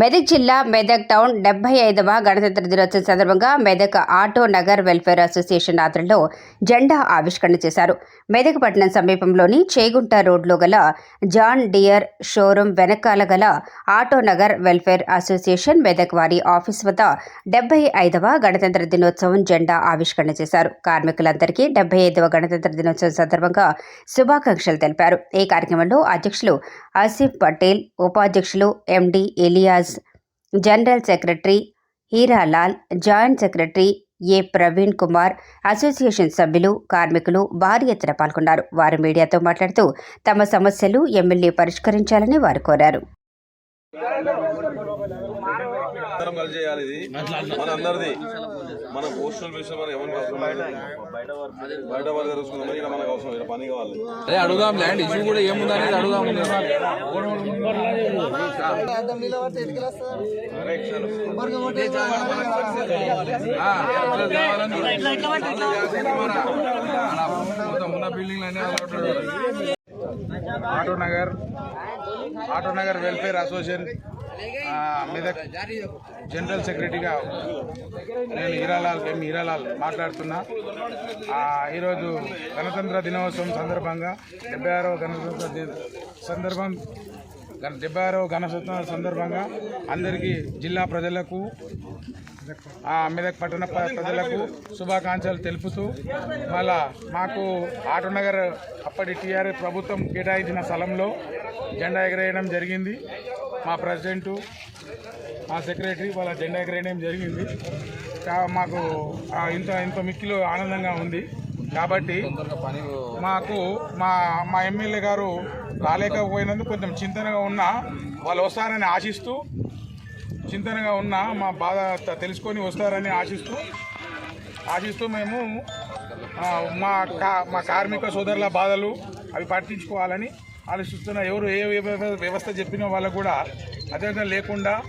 మెదక్ జిల్లా మెదక్ టౌన్ డెబ్బై ఐదవ గణతంత్ర దినోత్సవం సందర్భంగా Medak auto Nagar welfare association ఆధ్వర్యంలో జెండా ఆవిష్కరణ చేశారు. మెదక్ పట్టణం సమీపంలోని చేగుంట రోడ్లో గల జాన్ డియర్ షోరూం వెనకాల గల auto Nagar welfare association Medak వారి ఆఫీస్ వద్ద డెబ్బై ఐదవ గణతంత్ర దినోత్సవం జెండా ఆవిష్కరణ చేశారు. కార్మికులందరికీ డెబ్బై ఐదవ గణతంత్ర దినోత్సవం సందర్భంగా శుభాకాంక్షలు తెలిపారు. ఈ కార్యక్రమంలో అధ్యక్షులు ఆసిఫ్ పటేల్ ఉపాధ్యక్షులు MD Eliya general secretary Hiralal joint secretary A Praveen Kumar association సభ్యులు కార్మికులు భారీ ఎత్తున పాల్గొన్నారు. వారు మీడియాతో మాట్లాడుతూ తమ సమస్యలు ఎమ్మెల్యే పరిష్కరించాలని వారు కోరారు. కలిసి చేయాలి ఇది. మన అందరిది. మన పోస్టల్ విషయం మన ఎవరికి అవసరం బయట వాళ్ళు తెలుసుకుందాం ఇక్కడ మనకు అవసరం ఇక్కడ పని కావాలి. అదే అడుగుదాం ల్యాండ్ ఇష్యూ కూడా ఏముంది అనేది అడుగుదాం. ఉన్న బిల్డింగ్ అన్ని auto Nagar auto Nagar welfare association Medak general సెక్రటరీగా నేను హీరాలాల్ ఎం హీరాలాల్ మాట్లాడుతున్నా. ఈరోజు గణతంత్ర దినోత్సవం సందర్భంగా డెబ్బై ఆరవ గణతంత్ర సందర్భం గణ- డెబ్బై ఆరవ గణతంత్ర సందర్భంగా అందరికీ జిల్లా ప్రజలకు మెదక్ పట్టణ ప్రజలకు శుభాకాంక్షలు తెలుపుతూ మళ్ళా మాకు ఆటోనగర్ అప్పటి టీఆర్ఎస్ ప్రభుత్వం కేటాయించిన స్థలంలో జెండా ఎగరేయడం జరిగింది. మా ప్రెసిడెంటు మా సెక్రటరీ వాళ్ళ జెండా ఎగరేయడం జరిగింది. మాకు ఇంత ఇంత మిక్కిలో ఆనందంగా ఉంది. కాబట్టి మాకు మా మా ఎమ్మెల్యే గారు రాలేకపోయినందుకు కొంచెం చింతనగా ఉన్నా వాళ్ళు వస్తారని ఆశిస్తూ చింతనగా ఉన్న మా బాధ తెలుసుకొని వస్తారని ఆశిస్తూ ఆశిస్తూ మేము మా కా మా కార్మిక సోదరుల బాధలు అవి పట్టించుకోవాలని ఆలోచిస్తున్న ఎవరు ఏ వ్యవ- వ్యవస్థ చెప్పిన వాళ్ళకు కూడా అదేవిధంగా లేకుండా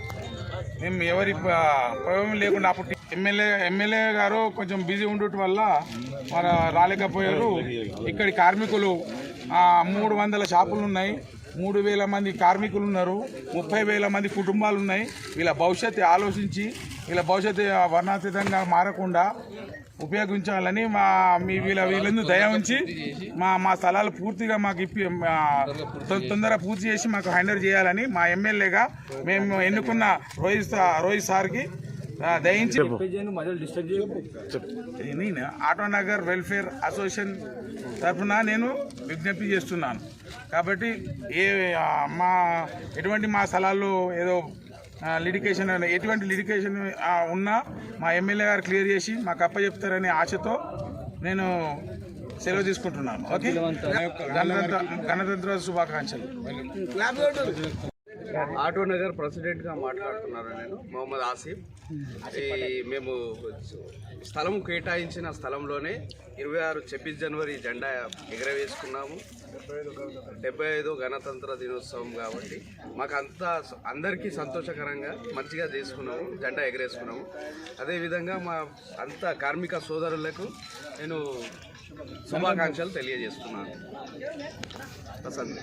మేము ఎవరి ప్రభావం లేకుండా అప్పుడు ఎమ్మెల్యే ఎమ్మెల్యే గారు కొంచెం బిజీ ఉండటం వల్ల మన రాలేకపోయారు. ఇక్కడి కార్మికులు మూడు వందల షాపులు ఉన్నాయి. మూడు వేల మంది కార్మికులు ఉన్నారు ముప్పై వేల మంది కుటుంబాలు ఉన్నాయి వీళ్ళ భవిష్యత్తు ఆలోచించి వీళ్ళ భవిష్యత్తు వర్ణాతీతంగా మారకుండా ఉపయోగించాలని మా మీ వీళ్ళ వీళ్ళందు దయ ఉంచి మా మా స్థలాలు పూర్తిగా మాకు ఇప్పి తొందరగా పూర్తి చేసి మాకు హ్యాండిల్ చేయాలని మా ఎమ్మెల్యేగా మేము ఎన్నుకున్న రోహిత్ రోహిత్ సార్కి దయించి. నేను ఆటోనగర్ వెల్ఫేర్ అసోసియేషన్ తరఫున నేను విజ్ఞప్తి చేస్తున్నాను. కాబట్టి ఏ మా ఎటువంటి మా స్థలాల్లో ఏదో లిడికేషన్ ఎటువంటి లిడికేషన్ ఉన్నా మా ఎమ్మెల్యే గారు క్లియర్ చేసి మాకు అప్పచెప్తారనే ఆశతో నేను సెలవు తీసుకుంటున్నాను. ఓకే? గణతంత్ర గణతంత్ర శుభాకాంక్షలు. ఆటో నగర్ ప్రెసిడెంట్గా మాట్లాడుతున్నాను నేను మొహమ్మద్ ఆసిఫ్. ఈ మేము స్థలం కేటాయించిన స్థలంలోనే ఇరవై ఆరు ఛబ్బీస్ జనవరి జెండా ఎగరవేసుకున్నాము. డెబ్బై ఐదో గణతంత్ర దినోత్సవం కాబట్టి మాకు అంతా అందరికీ సంతోషకరంగా మంచిగా చేసుకున్నాము జెండా ఎగరేసుకున్నాము. అదేవిధంగా మా అంత కార్మిక సోదరులకు నేను శుభాకాంక్షలు తెలియజేస్తున్నాను. ప్రసన్న.